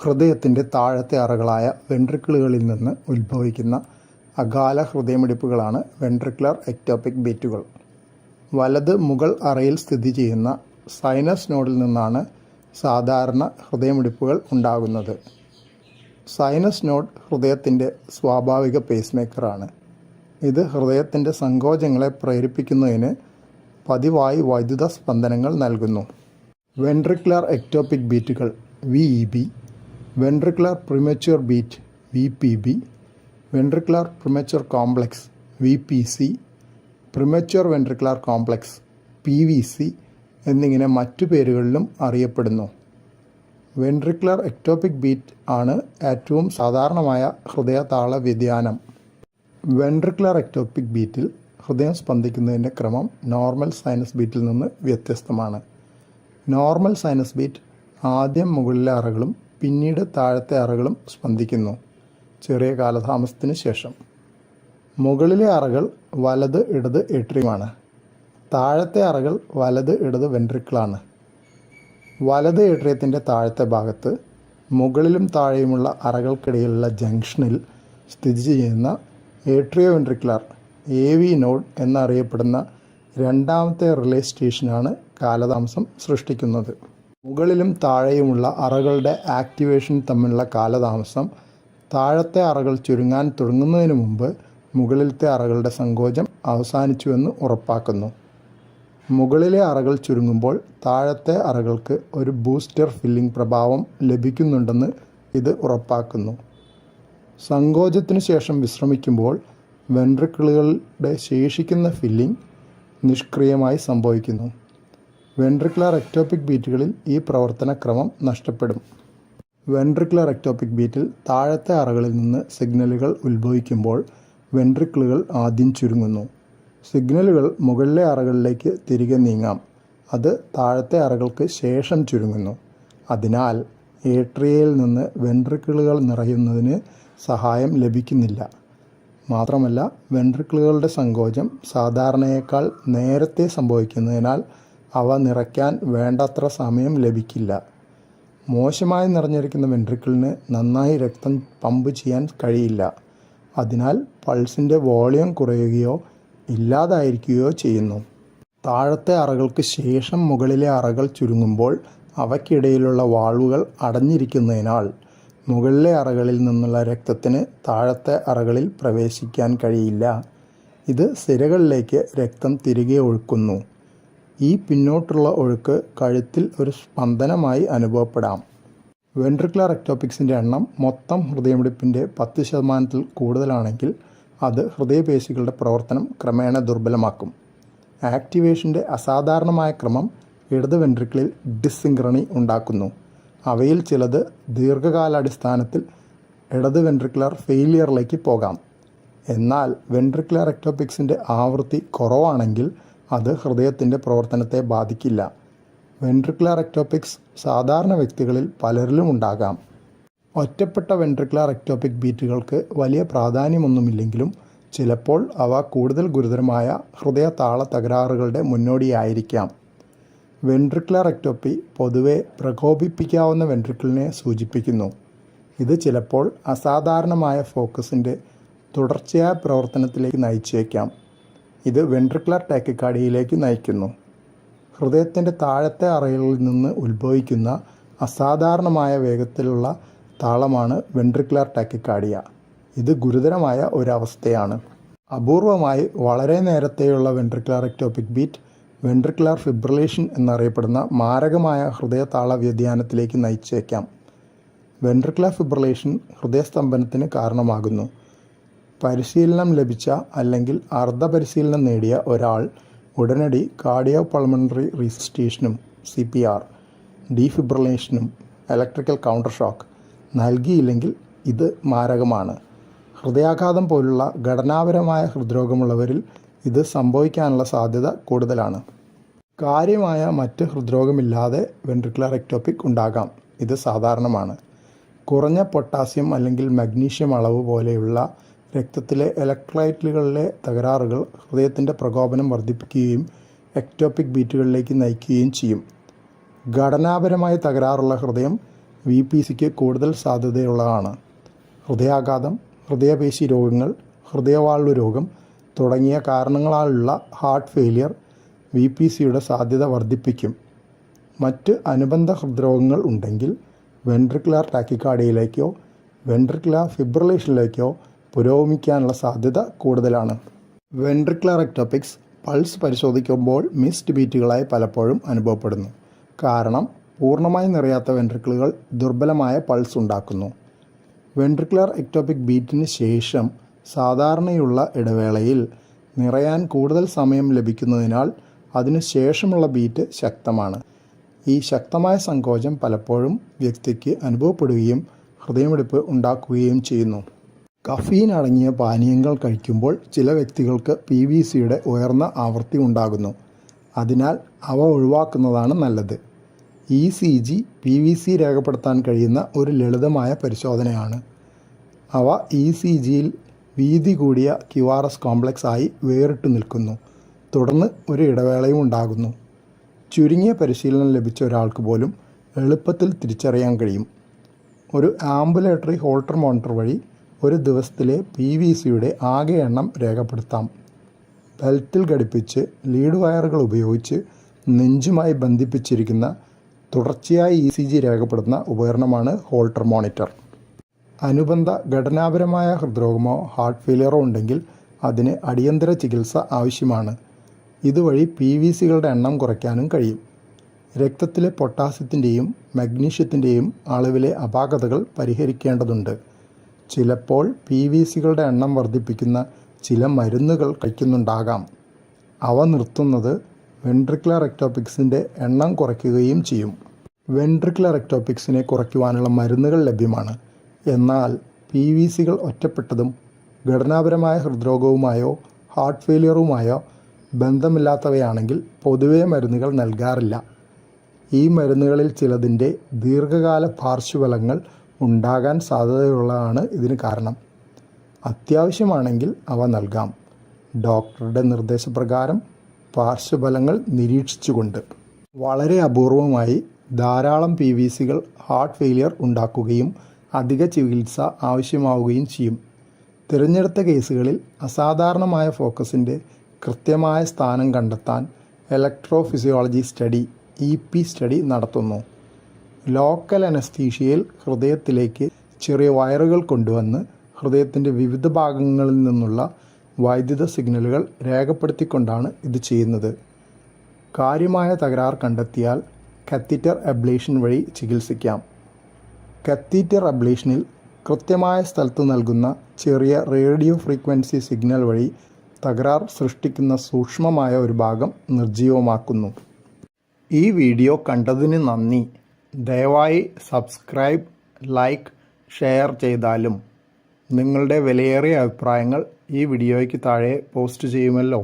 ഹൃദയത്തിന്റെ താഴത്തെ അറകളായ വെൻട്രിക്കിളുകളിൽ നിന്ന് ഉത്ഭവിക്കുന്ന അകാല ഹൃദയമിടിപ്പുകളാണ് വെൻട്രിക്കുലർ എക്ടോപിക് ബീറ്റുകൾ. വലത് മുകൾ അറയിൽ സ്ഥിതി ചെയ്യുന്ന സൈനസ് നോഡിൽ നിന്നാണ് സാധാരണ ഹൃദയമിടിപ്പുകൾ ഉണ്ടാകുന്നത്. സൈനസ് നോഡ് ഹൃദയത്തിന്റെ സ്വാഭാവിക പേസ് മേക്കറാണ് ഇത് ഹൃദയത്തിന്റെ സങ്കോചങ്ങളെ പ്രേരിപ്പിക്കുന്നതിന് പതിവായി വൈദ്യുത സ്പന്ദനങ്ങൾ നൽകുന്നു. Ventricular ectopic ബീറ്റുകൾ V E B ventricular premature beat V P B ventricular premature complex V P C premature ventricular complex P V C എന്നിങ്ങനെ മറ്റു പേരുകളിലും അറിയപ്പെടുന്നു. വെൻട്രിക്കുലർ എക്ടോപിക് ബീറ്റ് ആണ് ഏറ്റവും സാധാരണമായ ഹൃദയതാള വ്യതിയാനം. വെൻട്രിക്കുലർ എക്ടോപിക് ബീറ്റിൽ ഹൃദയം സ്പന്ദിക്കുന്നതിന്റെ ക്രമം നോർമൽ സൈനസ് ബീറ്റിൽ നിന്ന് വ്യത്യസ്തമാണ്. നോർമൽ സൈനസ് ബീറ്റ് ആദ്യം മുകളിലെ അറകളും പിന്നീട് താഴത്തെ അറകളും സ്പന്ദിക്കുന്നു. ചെറിയ കാലതാമസത്തിന് ശേഷം. മുകളിലെ അറകൾ വലത് ഇടത് എട്രിയുമാണ് താഴത്തെ അറകൾ വലത് ഇടത് വെൻട്രിക്കിളാണ്. വലത് എട്രിയത്തിന്റെ താഴത്തെ ഭാഗത്ത് മുകളിലും താഴെയുമുള്ള അറകൾക്കിടയിലുള്ള ജംഗ്ഷനിൽ സ്ഥിതി ചെയ്യുന്ന atrioventricular A V node എന്നറിയപ്പെടുന്ന രണ്ടാമത്തെ റിലേ സ്റ്റേഷനാണ് കാലതാമസം സൃഷ്ടിക്കുന്നത്. മുകളിലും താഴെയുമുള്ള അറകളുടെ ആക്ടിവേഷൻ തമ്മിലുള്ള കാലതാമസം താഴത്തെ അറകൾ ചുരുങ്ങാൻ തുടങ്ങുന്നതിന് മുമ്പ് മുകളിലത്തെ അറകളുടെ സങ്കോചം അവസാനിച്ചുവെന്ന് ഉറപ്പാക്കുന്നു. മുകളിലെ അറകൾ ചുരുങ്ങുമ്പോൾ താഴത്തെ അറകൾക്ക് ഒരു ബൂസ്റ്റർ ഫില്ലിംഗ് പ്രഭാവം ലഭിക്കുന്നുണ്ടെന്ന് ഇത് ഉറപ്പാക്കുന്നു. സങ്കോചത്തിനു ശേഷം വിശ്രമിക്കുമ്പോൾ വെൻട്രിക്കിളുകളുടെ ശേഷിക്കുന്ന ഫില്ലിംഗ് നിഷ്ക്രിയമായി സംഭവിക്കുന്നു. വെൻട്രിക്കുലർ എക്ടോപിക് ബീറ്റുകളിൽ ഈ പ്രവർത്തനക്രമം നഷ്ടപ്പെടും. വെൻട്രിക്കുലർ എക്ടോപിക് ബീറ്റിൽ താഴത്തെ അറകളിൽ നിന്ന് സിഗ്നലുകൾ ഉത്ഭവിക്കുമ്പോൾ വെൻട്രിക്കിളുകൾ ആദ്യം ചുരുങ്ങുന്നു. സിഗ്നലുകൾ മുകളിലെ അറകളിലേക്ക് തിരികെ നീങ്ങാം. അത് താഴത്തെ അറകൾക്ക് ശേഷം ചുരുങ്ങുന്നു. അതിനാൽ ഏട്രിയയിൽ നിന്ന് വെൻട്രിക്കിളുകൾ നിറയുന്നതിന് സഹായം ലഭിക്കുന്നില്ല. മാത്രമല്ല വെൻട്രിക്കിളുകളുടെ സങ്കോചം സാധാരണയേക്കാൾ നേരത്തെ സംഭവിക്കുന്നതിനാൽ അവ നിറയ്ക്കാൻ വേണ്ടത്ര സമയം ലഭിക്കില്ല. മോശമായി നിറഞ്ഞിരിക്കുന്ന വെൻട്രിക്കിളിന് നന്നായി രക്തം പമ്പ് ചെയ്യാൻ കഴിയില്ല. അതിനാൽ പൾസിന്റെ വോളിയം കുറയുകയോ ഇല്ലാതായിരിക്കുകയോ ചെയ്യുന്നു. താഴത്തെ അറകൾക്ക് ശേഷം മുകളിലെ അറകൾ ചുരുങ്ങുമ്പോൾ അവയ്ക്കിടയിലുള്ള വാൾവുകൾ അടഞ്ഞിരിക്കുന്നതിനാൽ മുകളിലെ അറകളിൽ നിന്നുള്ള രക്തത്തിന് താഴത്തെ അറകളിൽ പ്രവേശിക്കാൻ കഴിയില്ല. ഇത് സിരകളിലേക്ക് രക്തം തിരികെ ഒഴുക്കുന്നു. ഈ പിന്നോട്ടുള്ള ഒഴുക്ക് കഴുത്തിൽ ഒരു സ്പന്ദനമായി അനുഭവപ്പെടാം. വെൻട്രിക്കുലർ എക്ടോപിക്സിന്റെ എണ്ണം മൊത്തം ഹൃദയമിടിപ്പിന്റെ പത്ത് ശതമാനത്തിൽ കൂടുതലാണെങ്കിൽ അത് ഹൃദയപേശികളുടെ പ്രവർത്തനം ക്രമേണ ദുർബലമാക്കും. ആക്ടിവേഷന്റെ അസാധാരണമായ ക്രമം ഇടത് വെൻട്രിക്കിളിൽ ഡിസിങ്ക്രണി ഉണ്ടാക്കുന്നു. അവയിൽ ചിലത് ദീർഘകാലാടിസ്ഥാനത്തിൽ ഇടത് വെൻട്രിക്കുലർ ഫെയിലിയറിലേക്ക് പോകാം. എന്നാൽ വെൻട്രിക്കുലർ എക്ടോപിക്സിന്റെ ആവൃത്തി കുറവാണെങ്കിൽ അത് ഹൃദയത്തിന്റെ പ്രവർത്തനത്തെ ബാധിക്കില്ല. വെൻട്രിക്കുലർ എക്ടോപിക്സ് സാധാരണ വ്യക്തികളിൽ പലരിലും ഉണ്ടാകാം. ഒറ്റപ്പെട്ട വെൻട്രിക്കുലർ എക്ടോപിക് ബീറ്റുകൾക്ക് വലിയ പ്രാധാന്യമൊന്നുമില്ലെങ്കിലും ചിലപ്പോൾ അവ കൂടുതൽ ഗുരുതരമായ ഹൃദയ താള തകരാറുകളുടെ മുന്നോടിയായിരിക്കാം. വെൻട്രിക്കുലർ എക്ടോപ്പി പൊതുവെ പ്രകോപിപ്പിക്കാവുന്ന വെൻട്രിക്കിളിനെ സൂചിപ്പിക്കുന്നു. ഇത് ചിലപ്പോൾ അസാധാരണമായ ഫോക്കസിന്റെ തുടർച്ചയായ പ്രവർത്തനത്തിലേക്ക് നയിച്ചേക്കാം. ഇത് വെൻട്രിക്കുലർ ടാക്കിക്കാർഡിയയിലേക്ക് നയിക്കുന്നു. ഹൃദയത്തിന്റെ താഴത്തെ അറയിൽ നിന്ന് ഉത്ഭവിക്കുന്ന അസാധാരണമായ വേഗത്തിലുള്ള താളമാണ് വെൻട്രിക്കുലർ ടാക്കിക്കാർഡിയ ഇത് ഗുരുതരമായ ഒരവസ്ഥയാണ്. അപൂർവമായി വളരെ നേരത്തെയുള്ള ventricular ectopic beat ventricular fibrillation എന്നറിയപ്പെടുന്ന മാരകമായ ഹൃദയതാള വ്യതിയാനത്തിലേക്ക് നയിച്ചേക്കാം. വെൻട്രിക്കുലർ ഫിബ്രിലേഷൻ ഹൃദയസ്തംഭനത്തിന് കാരണമാകുന്നു. പരിശീലനം ലഭിച്ച അല്ലെങ്കിൽ അർദ്ധ പരിശീലനം നേടിയ ഒരാൾ ഉടനടി കാർഡിയോ പൾമണറി റീസിസ്റ്റേഷനും സി പി ആർ ഡീഫിബ്രിലേഷനും ഇലക്ട്രിക്കൽ കൗണ്ടർ ഷോക്ക് നൽകിയില്ലെങ്കിൽ ഇത് മാരകമാണ്. ഹൃദയാഘാതം പോലുള്ള ഘടനാപരമായ ഹൃദ്രോഗമുള്ളവരിൽ ഇത് സംഭവിക്കാനുള്ള സാധ്യത കൂടുതലാണ്. കാര്യമായ മറ്റ് ഹൃദ്രോഗമില്ലാതെ വെൻട്രിക്കുലർ എക്ടോപിക് ഉണ്ടാകാം. ഇത് സാധാരണമാണ്. കുറഞ്ഞ പൊട്ടാസ്യം അല്ലെങ്കിൽ മഗ്നീഷ്യം അളവ് പോലെയുള്ള രക്തത്തിലെ ഇലക്ട്രൈറ്റുകളിലെ തകരാറുകൾ ഹൃദയത്തിന്റെ പ്രകോപനം വർദ്ധിപ്പിക്കുകയും എക്ടോപിക് ബീറ്റുകളിലേക്ക് നയിക്കുകയും ചെയ്യും. ഘടനാപരമായ തകരാറുള്ള ഹൃദയം വി പി സിക്ക് കൂടുതൽ സാധ്യതയുള്ളതാണ്. ഹൃദയാഘാതം ഹൃദയപേശി രോഗങ്ങൾ ഹൃദയവാൾവ് രോഗം തുടങ്ങിയ കാരണങ്ങളാലുള്ള ഹാർട്ട് ഫെയിലിയർ വി പി സിയുടെ സാധ്യത വർദ്ധിപ്പിക്കും. മറ്റ് അനുബന്ധ ഹൃദ്രോഗങ്ങൾ ഉണ്ടെങ്കിൽ വെൻട്രിക്കുലർ ടാക്കിക്കാർഡിയയിലേക്കോ വെൻട്രിക്കുലർ ഫിബ്രിലേഷനിലേക്കോ പുരോഗമിക്കാനുള്ള സാധ്യത കൂടുതലാണ്. വെൻട്രിക്കുലർ എക്ടോപിക്സ് പൾസ് പരിശോധിക്കുമ്പോൾ മിസ്ഡ് ബീറ്റുകളായി പലപ്പോഴും അനുഭവപ്പെടുന്നു. കാരണം പൂർണമായി നിറയാത്ത വെൻട്രിക്കിളുകൾ ദുർബലമായ പൾസ് ഉണ്ടാക്കുന്നു. വെൻട്രിക്കുലർ എക്ടോപിക് ബീറ്റിന് ശേഷം സാധാരണയുള്ള ഇടവേളയിൽ നിറയാൻ കൂടുതൽ സമയം ലഭിക്കുന്നതിനാൽ അതിനു ശേഷമുള്ള ബീറ്റ് ശക്തമാണ്. ഈ ശക്തമായ സങ്കോചം പലപ്പോഴും വ്യക്തിക്ക് അനുഭവപ്പെടുകയും ഹൃദയമിടിപ്പ് ഉണ്ടാക്കുകയും ചെയ്യുന്നു. കഫീൻ അടങ്ങിയ പാനീയങ്ങൾ കഴിക്കുമ്പോൾ ചില വ്യക്തികൾക്ക് പി വി സിയുടെ ഉയർന്ന ആവൃത്തി ഉണ്ടാകുന്നു. അതിനാൽ അവ ഒഴിവാക്കുന്നതാണ് നല്ലത്. E C G P V C രേഖപ്പെടുത്താൻ കഴിയുന്ന ഒരു ലളിതമായ പരിശോധനയാണ്. അവ ഇ സി ജിയിൽ വീതി കൂടിയ ക്യു ആർ എസ് കോംപ്ലക്സ് ആയി വേറിട്ട് നിൽക്കുന്നു. തുടർന്ന് ഒരു ഇടവേളയും ഉണ്ടാകുന്നു. ചുരുങ്ങിയ പരിശീലനം ലഭിച്ച ഒരാൾക്ക് പോലും എളുപ്പത്തിൽ തിരിച്ചറിയാൻ കഴിയും. ഒരു ആംബുലേറ്ററി ഹോൾട്ടർ മോണിറ്റർ വഴി ഒരു ദിവസത്തിലെ പി വി സിയുടെ ആകെ എണ്ണം രേഖപ്പെടുത്താം. ബെൽറ്റിൽ ഘടിപ്പിച്ച് ലീഡ് വയറുകൾ ഉപയോഗിച്ച് നെഞ്ചുമായി ബന്ധിപ്പിച്ചിരിക്കുന്ന തുടർച്ചയായി ഇ സി ജി രേഖപ്പെടുത്തുന്ന ഉപകരണമാണ് ഹോൾട്ടർ മോണിറ്റർ. അനുബന്ധ ഘടനാപരമായ ഹൃദ്രോഗമോ ഹാർട്ട് ഫെയിലിയറോ ഉണ്ടെങ്കിൽ അതിന് അടിയന്തര ചികിത്സ ആവശ്യമാണ്. ഇതുവഴി പി വി സികളുടെ എണ്ണം കുറയ്ക്കാനും കഴിയും. രക്തത്തിലെ പൊട്ടാസ്യത്തിന്റെയും മഗ്നീഷ്യത്തിന്റെയും അളവിലെ അപാകതകൾ പരിഹരിക്കേണ്ടതുണ്ട്. ചിലപ്പോൾ പി വി സികളുടെ എണ്ണം വർദ്ധിപ്പിക്കുന്ന ചില മരുന്നുകൾ കഴിക്കുന്നുണ്ടാകാം. അവ നിർത്തുന്നത് വെൻട്രിക്കുലർ എക്ടോപിക്സിന്റെ എണ്ണം കുറയ്ക്കുകയും ചെയ്യും. വെൻട്രിക്കുലർ എക്ടോപിക്സിനെ കുറയ്ക്കുവാനുള്ള മരുന്നുകൾ ലഭ്യമാണ്. എന്നാൽ പി വി സികൾ ഒറ്റപ്പെട്ടതും ഘടനാപരമായ ഹൃദ്രോഗവുമായോ ഹാർട്ട് ഫെയിലിയറുമായോ ബന്ധമില്ലാത്തവയാണെങ്കിൽ പൊതുവെ മരുന്നുകൾ നൽകാറില്ല. ഈ മരുന്നുകളിൽ ചിലതിന്റെ ദീർഘകാല പാർശ്വഫലങ്ങൾ ഉണ്ടാകാൻ സാധ്യതയുള്ളതാണ് ഇതിന് കാരണം. അത്യാവശ്യമാണെങ്കിൽ അവ നൽകാം. ഡോക്ടറുടെ നിർദ്ദേശപ്രകാരം പാർശ്വഫലങ്ങൾ നിരീക്ഷിച്ചുകൊണ്ട്. വളരെ അപൂർവമായി ധാരാളം പി വി സികൾ ഹാർട്ട് ഫെയിലിയർ ഉണ്ടാക്കുകയും അധിക ചികിത്സ ആവശ്യമാവുകയും ചെയ്യും. തിരഞ്ഞെടുത്ത കേസുകളിൽ അസാധാരണമായ ഫോക്കസിന്റെ കൃത്യമായ സ്ഥാനം കണ്ടെത്താൻ electrophysiology study E P study നടത്തുന്നു. ലോക്കൽ അനസ്തീഷ്യയിൽ ഹൃദയത്തിലേക്ക് ചെറിയ വയറുകൾ കൊണ്ടുവന്ന് ഹൃദയത്തിന്റെ വിവിധ ഭാഗങ്ങളിൽ നിന്നുള്ള വൈദ്യുത സിഗ്നലുകൾ രേഖപ്പെടുത്തിക്കൊണ്ടാണ് ഇത് ചെയ്യുന്നത്. കാര്യമായ തകരാർ കണ്ടെത്തിയാൽ കത്തീറ്റർ അബ്ലേഷൻ വഴി ചികിത്സിക്കാം. കത്തീറ്റർ അബ്ലേഷനിൽ കൃത്യമായ സ്ഥലത്ത് നൽകുന്ന ചെറിയ റേഡിയോ ഫ്രീക്വൻസി സിഗ്നൽ വഴി തകരാർ സൃഷ്ടിക്കുന്ന സൂക്ഷ്മമായ ഒരു ഭാഗം നിർജീവമാക്കുന്നു. ഈ വീഡിയോ കണ്ടതിന് നന്ദി. ദയവായി സബ്സ്ക്രൈബ് ലൈക്ക് ഷെയർ ചെയ്താലും നിങ്ങളുടെ വിലയേറിയ അഭിപ്രായങ്ങൾ ഈ വീഡിയോയ്ക്ക് താഴെ പോസ്റ്റ് ചെയ്യുമല്ലോ.